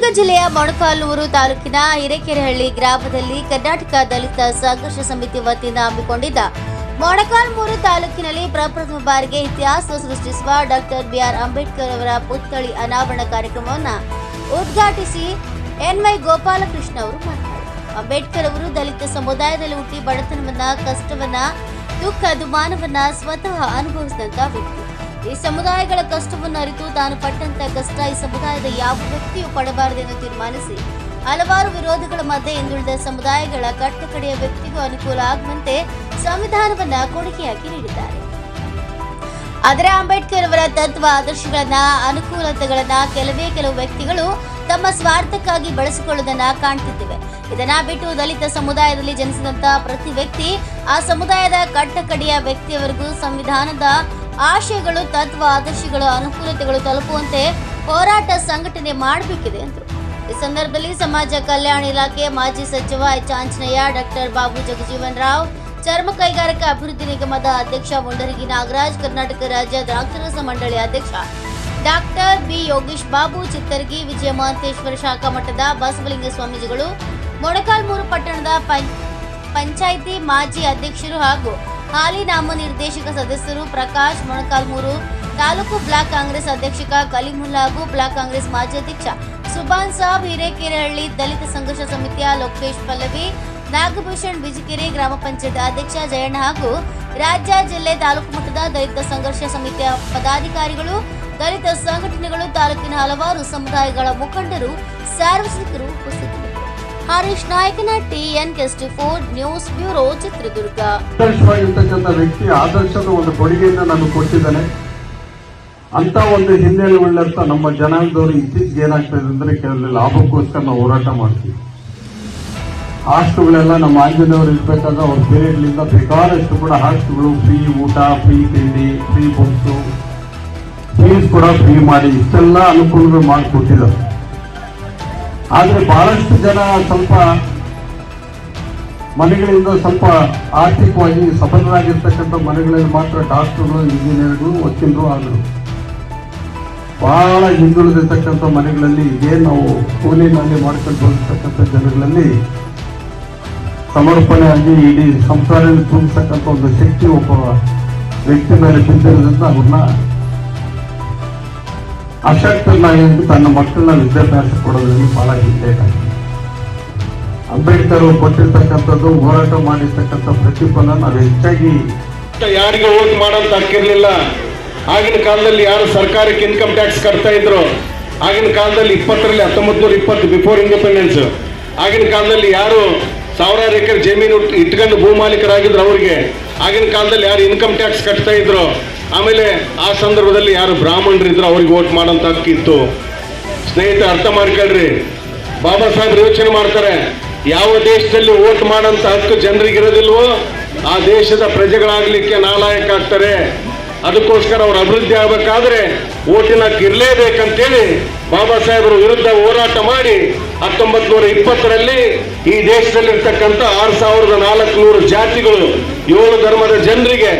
ಚಿತ್ರದುರ್ಗ ಜಿಲ್ಲೆಯ ಮೊಣಕಾಲೂರು ತಾಲೂಕಿನ ಹಿರೇಕೆರೆಹಳ್ಳಿ ಗ್ರಾಮದಲ್ಲಿ ಕರ್ನಾಟಕ ದಲಿತ ಸಂಘರ್ಷ ಸಮಿತಿ ವತಿಯಿಂದ ಹಮ್ಮಿಕೊಂಡಿದ್ದ ಮೊಣಕಾಲ್ಮೂರು ತಾಲೂಕಿನಲ್ಲಿ ಪ್ರಪ್ರಥಮ ಬಾರಿಗೆ ಇತಿಹಾಸ ಸೃಷ್ಟಿಸುವ ಡಾಕ್ಟರ್ ಬಿಆರ್ ಅಂಬೇಡ್ಕರ್ ಅವರ ಪುತ್ಥಳಿ ಅನಾವರಣ ಕಾರ್ಯಕ್ರಮವನ್ನು ಉದ್ಘಾಟಿಸಿ ಎನ್ವೈ ಗೋಪಾಲಕೃಷ್ಣ ಅವರು ಮಾತನಾಡಿದರು. ಅಂಬೇಡ್ಕರ್ ಅವರು ದಲಿತ ಸಮುದಾಯದಲ್ಲಿ ಹುಟ್ಟಿ ಬಡತನವನ್ನ, ಕಷ್ಟವನ್ನ, ದುಃಖ ದುಮಾನವನ್ನ ಸ್ವತಃ ಅನುಭವಿಸಿದಂತ ವ್ಯಕ್ತಿ. ಈ ಸಮುದಾಯಗಳ ಕಷ್ಟವನ್ನು ಅರಿತು ತಾನು ಪಟ್ಟಂತ ಕಷ್ಟ ಈ ಸಮುದಾಯದ ಯಾವ ವ್ಯಕ್ತಿಯೂ ಪಡಬಾರದೆಂದು ತೀರ್ಮಾನಿಸಿ, ಹಲವಾರು ವಿರೋಧಗಳ ಮಧ್ಯೆ ಹಿಂದುಳಿದ ಸಮುದಾಯಗಳ ಕಟ್ಟಕಡೆಯ ವ್ಯಕ್ತಿಗೂ ಅನುಕೂಲ ಆಗುವಂತೆ ಸಂವಿಧಾನವನ್ನ ಕೊಡುಗೆಯಾಗಿ ನೀಡಿದ್ದಾರೆ. ಆದರೆ ಅಂಬೇಡ್ಕರ್ ಅವರ ತತ್ವ, ಆದರ್ಶಗಳನ್ನ, ಅನುಕೂಲತೆಗಳನ್ನ ಕೆಲವೇ ಕೆಲವು ವ್ಯಕ್ತಿಗಳು ತಮ್ಮ ಸ್ವಾರ್ಥಕ್ಕಾಗಿ ಬಳಸಿಕೊಳ್ಳುವುದನ್ನ ಕಾಣ್ತಿದ್ದೇವೆ. ಇದನ್ನ ಬಿಟ್ಟು ದಲಿತ ಸಮುದಾಯದಲ್ಲಿ ಜನಿಸಿದಂತ ಪ್ರತಿ ವ್ಯಕ್ತಿ ಆ ಸಮುದಾಯದ ಕಟ್ಟಕಡೆಯ ವ್ಯಕ್ತಿಯವರೆಗೂ ಸಂವಿಧಾನದ ಆಶಯಗಳು, ತತ್ವ, ಆದರ್ಶಗಳ, ಅನುಕೂಲತೆಗಳು ತಲುಪುವಂತೆ ಹೋರಾಟ ಸಂಘಟನೆ ಮಾಡಬೇಕಿದೆ ಎಂದರು ಈ ಸಂದರ್ಭದಲ್ಲಿ ಸಮಾಜ ಕಲ್ಯಾಣ ಇಲಾಖೆ ಮಾಜಿ ಸಚಿವ ಎಚ್. ಡಾಕ್ಟರ್ ಬಾಬು ಜಗಜೀವನ್ ರಾವ್, ಚರ್ಮ ಕೈಗಾರಿಕಾ ಅಭಿವೃದ್ಧಿ ನಿಗಮದ ಅಧ್ಯಕ್ಷ ಮುಂಡರಗಿ ನಾಗರಾಜ್, ಕರ್ನಾಟಕ ರಾಜ್ಯ ದ್ರಾಕ್ಷರಸ ಮಂಡಳಿ ಅಧ್ಯಕ್ಷ ಡಾಕ್ಟರ್ ಬಿ. ಯೋಗೀಶ್ ಬಾಬು, ಚಿತ್ತರ್ಗಿ ವಿಜಯ ಮಹಂತೇಶ್ವರ ಶಾಖಾ ಮಠದ ಬಸವಲಿಂಗ ಸ್ವಾಮೀಜಿಗಳು ಮೊಣಕಾಲ್ಮೂರು ಪಟ್ಟಣದ ಪಂಚಾಯಿತಿ ಮಾಜಿ ಅಧ್ಯಕ್ಷರು ಹಾಗೂ ಹಾಲಿ ನಾಮನಿರ್ದೇಶಕ ಸದಸ್ಯರು ಪ್ರಕಾಶ್ ಮೊಣಕಾಲ್ಮೂರು, ತಾಲೂಕು ಬ್ಲಾಕ್ ಕಾಂಗ್ರೆಸ್ ಅಧ್ಯಕ್ಷಕ ಕಲಿಮುಲ್ಲಾ ಹಾಗೂ ಬ್ಲಾಕ್ ಕಾಂಗ್ರೆಸ್ ಮಾಜಿ ಅಧ್ಯಕ್ಷ ಸುಬಾನ್ ಸಾಬ್, ಹಿರೇಕೆರೆಹಳ್ಳಿ ದಲಿತ ಸಂಘರ್ಷ ಸಮಿತಿಯ ಲೋಕೇಶ್ ಪಲ್ಲವಿ, ನಾಗಭೂಷಣ್ ಬಿಜಿಕೆರೆ ಗ್ರಾಮ ಪಂಚಾಯತ್ ಅಧ್ಯಕ್ಷ ಜಯಣ್ಣ ಹಾಗೂ ರಾಜ್ಯ ಜಿಲ್ಲೆ ತಾಲೂಕು ಮಟ್ಟದ ದಲಿತ ಸಂಘರ್ಷ ಸಮಿತಿಯ ಪದಾಧಿಕಾರಿಗಳು, ದಲಿತ ಸಂಘಟನೆಗಳು ತಾಲೂಕಿನ ಹಲವಾರು ಸಮುದಾಯಗಳ ಮುಖಂಡರು, ಸಾರ್ವಜನಿಕರು ಉಪಸ್ಥಿತರಿದ್ದರು ಹರೀಶ್ ನಾಯಕನ ಟಿಎನ್ ಕೆಸ್ಟಿ ಫೋರ್ ನ್ಯೂಸ್ ಬ್ಯೂರೋ ಚಿತ್ರದುರ್ಗ. ಆದರ್ಶವಾಗಿರ್ತಕ್ಕಂಥ ವ್ಯಕ್ತಿ ಆದರ್ಶದ ಒಂದು ಕೊಡುಗೆಯನ್ನು ನಾನು ಕೊಟ್ಟಿದ್ದಾನೆ. ಅಂತ ಒಂದು ಹಿನ್ನೆಲೆಯುಳ್ಳಂತ ನಮ್ಮ ಜನಾಂಗದವರು ಇತ್ತೀಚೆಗೆ ಏನಾಗ್ತದೆ ಅಂದ್ರೆ ಕೆಲವು ಲಾಭಕ್ಕೋಸ್ಕರ ನಾವು ಹೋರಾಟ ಮಾಡ್ತೀವಿ. ಹಾಸ್ಟೆಲ್ಗಳೆಲ್ಲ ನಮ್ಮ ಆಂಜನೇಯವರು ಇರ್ಬೇಕಾದ್ರೆ ಅವ್ರ ಪೀರಿಯಡ್ಲಿಂದ ಬೇಕಾದಷ್ಟು ಕೂಡ ಹಾಸ್ಟೆಲ್ಗಳು ಫ್ರೀ ಊಟ ಫ್ರೀ ತಿಂಡಿ ಫ್ರೀ ಬುಕ್ಸು ಫೀಸ್ ಕೂಡ ಫ್ರೀ ಮಾಡಿ ಇಷ್ಟೆಲ್ಲ ಅನುಕೂಲಗಳು ಮಾಡಿಕೊಟ್ಟಿದ್ದಾರೆ. ಆದ್ರೆ ಬಹಳಷ್ಟು ಜನ ಸ್ವಲ್ಪ ಮನೆಗಳಿಂದ ಸ್ವಲ್ಪ ಆರ್ಥಿಕವಾಗಿ ಸಫಲರಾಗಿರ್ತಕ್ಕಂಥ ಮನೆಗಳಲ್ಲಿ ಮಾತ್ರ ಡಾಕ್ಟರ್ಗಳು, ಇಂಜಿನಿಯರ್ಗಳು, ವಕೀಲರು ಆದರು. ಬಹಳ ಹಿಂದುಳಿದಿರ್ತಕ್ಕಂಥ ಮನೆಗಳಲ್ಲಿ ಇದೇ ನಾವು ಕೂಲಿನಲ್ಲಿ ಮಾಡ್ಕೊಂಡು ಹೋಗಿರ್ತಕ್ಕಂಥ ಜನಗಳಲ್ಲಿ ಸಮರ್ಪಣೆಯಾಗಿ ಇಡೀ ಸಂಸಾರ ತುಂಬಿಸ್ತಕ್ಕಂಥ ಒಂದು ಶಕ್ತಿ ಒಬ್ಬ ವ್ಯಕ್ತಿ ಮೇಲೆ ಬಿದ್ದಿರೋದ್ರಿಂದ ಅವ್ರನ್ನ ಅಶಕ್ತನಾಗಿ ತನ್ನ ಮಕ್ಕಳನ್ನ ವಿದ್ಯಾಭ್ಯಾಸ ಕೊಡೋದ್ರಲ್ಲಿ ಬಹಳ ಹಿಂದೆ ಅಂಬೇಡ್ಕರ್ ಕೊಟ್ಟಿರ್ತಕ್ಕಂಥದ್ದು, ಹೋರಾಟ ಮಾಡಿರ್ತಕ್ಕಂಥ ಪ್ರತಿಫಲ ನಾವು ಹೆಚ್ಚಾಗಿ ಯಾರಿಗೆ ಓಟ್ ಮಾಡೋದು ಹಾಕಿರ್ಲಿಲ್ಲ ಆಗಿನ ಕಾಲದಲ್ಲಿ ಯಾರು ಸರ್ಕಾರಕ್ಕೆ ಇನ್ಕಮ್ ಟ್ಯಾಕ್ಸ್ ಕಟ್ತಾ ಇದ್ರು? ಆಗಿನ ಕಾಲದಲ್ಲಿ ಇಪ್ಪತ್ತರಲ್ಲಿ ಹತ್ತೊಂಬತ್ತು ನೂರ ಇಪ್ಪತ್ತು ಬಿಫೋರ್ ಇಂಡಿಪೆಂಡೆನ್ಸ್ ಆಗಿನ ಕಾಲದಲ್ಲಿ ಯಾರು ಸಾವಿರಾರು ಎಕರೆ ಜಮೀನು ಇಟ್ಕೊಂಡು ಭೂಮಾಲೀಕರಾಗಿದ್ರು ಅವ್ರಿಗೆ? ಆಗಿನ ಕಾಲದಲ್ಲಿ ಯಾರು ಇನ್ಕಮ್ ಟ್ಯಾಕ್ಸ್ ಕಟ್ತಾ ಇದ್ರು? ಆಮೇಲೆ ಆ ಸಂದರ್ಭದಲ್ಲಿ ಯಾರು ಬ್ರಾಹ್ಮಣರಿದ್ರು ಅವ್ರಿಗೆ ಓಟ್ ಮಾಡೋಂಥ ಹಕ್ಕಿತ್ತು. ಸ್ನೇಹಿತ ಅರ್ಥ ಮಾಡ್ಕೊಳ್ರಿ. ಬಾಬಾ ಸಾಹೇಬ್ ಯೋಚನೆ ಮಾಡ್ತಾರೆ, ಯಾವ ದೇಶದಲ್ಲಿ ಓಟ್ ಮಾಡೋಂಥ ಹಕ್ಕು ಜನರಿಗಿರೋದಿಲ್ವೋ, ಆ ದೇಶದ ಪ್ರಜೆಗಳಾಗಲಿಕ್ಕೆ ನಾಲಾಯಕ ಆಗ್ತಾರೆ ಅದಕ್ಕೋಸ್ಕರ ಅವ್ರ ಅಭಿವೃದ್ಧಿ ಆಗಬೇಕಾದ್ರೆ ಓಟಿನ ಇರಲೇಬೇಕಂತೇಳಿ ಬಾಬಾ ಸಾಹೇಬರ ವಿರುದ್ಧ ಹೋರಾಟ ಮಾಡಿ ಹತ್ತೊಂಬತ್ ನೂರ ಇಪ್ಪತ್ತರಲ್ಲಿ ಈ ದೇಶದಲ್ಲಿರ್ತಕ್ಕಂಥ ಆರು ಸಾವಿರದ ನಾಲ್ಕುನೂರು ಜಾತಿಗಳು ಏಳು ಧರ್ಮದ ಜನರಿಗೆ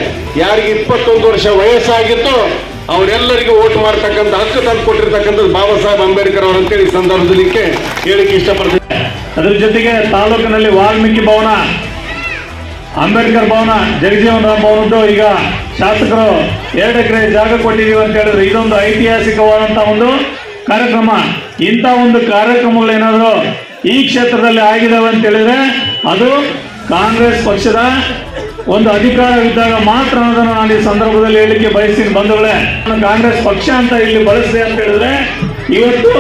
ಯಾರಿಗೆ ಇಪ್ಪತ್ತೊಂದು ವರ್ಷ ವಯಸ್ಸಾಗಿತ್ತೋ ಅವರೆಲ್ಲರಿಗೂ ಓಟ್ ಮಾಡ್ತಕ್ಕಂಥ ಹಕ್ಕು ತಂದು ಕೊಟ್ಟಿರ್ತಕ್ಕಂಥದ್ದು ಬಾಬಾ ಸಾಹೇಬ್ ಅಂಬೇಡ್ಕರ್ ಅವರು ಅಂತೇಳಿ ಈ ಸಂದರ್ಭದಲ್ಲಿ ಹೇಳಕ್ಕೆ ಇಷ್ಟಪಡ್ತೀನಿ. ಅದ್ರ ಜೊತೆಗೆ ತಾಲೂಕಿನಲ್ಲಿ ವಾಲ್ಮೀಕಿ ಭವನ, ಅಂಬೇಡ್ಕರ್ ಭವನ, ಜಗಜೀವನ್ ರಾಮ್ ಭವನದ್ದು ಈಗ ಶಾಸಕರು ಎರಡು ಎಕರೆ ಜಾಗ ಕೊಟ್ಟಿದ್ದೀವಿ ಅಂತ ಹೇಳಿದ್ರೆ ಇದೊಂದು ಐತಿಹಾಸಿಕವಾದಂಥ ಒಂದು ಕಾರ್ಯಕ್ರಮ, ಇಂಥ ಒಂದು ಕಾರ್ಯಕ್ರಮಗಳು ಏನಾದರೂ ಈ ಕ್ಷೇತ್ರದಲ್ಲಿ ಆಗಿದಾವೆ ಅಂತ ಹೇಳಿದ್ರೆ ಅದು ಕಾಂಗ್ರೆಸ್ ಪಕ್ಷದ ಒಂದು ಅಧಿಕಾರವಿದ್ದಾಗ ಮಾತ್ರ ಅನ್ನೋದನ್ನು ನಾನು ಈ ಸಂದರ್ಭದಲ್ಲಿ ಹೇಳಲಿಕ್ಕೆ ಬಯಸ್ತೀನಿ ಬಂಧುಗಳೇ. ಕಾಂಗ್ರೆಸ್ ಪಕ್ಷ ಅಂತ ಇಲ್ಲಿ ಬಳಸಿದೆ ಅಂತ ಹೇಳಿದ್ರೆ ಇವತ್ತು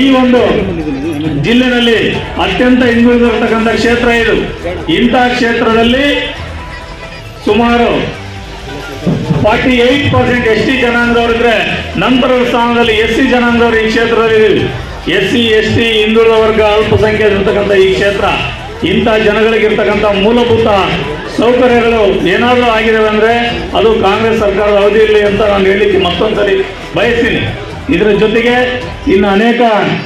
ಈ ಒಂದು ಜಿಲ್ಲೆನಲ್ಲಿ ಅತ್ಯಂತ ಹಿಂದುಳಿದಿರತಕ್ಕಂಥ ಕ್ಷೇತ್ರ ಇದು. ಇಂಥ ಕ್ಷೇತ್ರದಲ್ಲಿ ಸುಮಾರು forty eight percent S T ಜನಾಂಗದವರಿದ್ರೆ ನಂತರದ ಸ್ಥಾನದಲ್ಲಿ ಎಸ್ ಸಿ ಜನಾಂಗದವರು ಈ ಕ್ಷೇತ್ರದಲ್ಲಿ ಎಸ್ ಸಿ ಎಸ್ ಟಿ ಹಿಂದುಳಿದ ವರ್ಗ ಅಲ್ಪಸಂಖ್ಯಾತ ಇರ್ತಕ್ಕಂಥ ಈ ಕ್ಷೇತ್ರ, ಇಂಥ ಜನಗಳಿಗಿರ್ತಕ್ಕಂಥ ಮೂಲಭೂತ ಸೌಕರ್ಯಗಳು ಏನಾದರೂ ಆಗಿದಾವೆ ಅಂದರೆ ಅದು ಕಾಂಗ್ರೆಸ್ ಸರ್ಕಾರದ ಅವಧಿಯಲ್ಲಿ ಅಂತ ನಾನು ಹೇಳಲಿಕ್ಕೆ ಮತ್ತೊಂದ್ಸರಿ ಬಯಸ್ತೀನಿ. ಇದರ ಜೊತೆಗೆ ಇನ್ನು ಅನೇಕ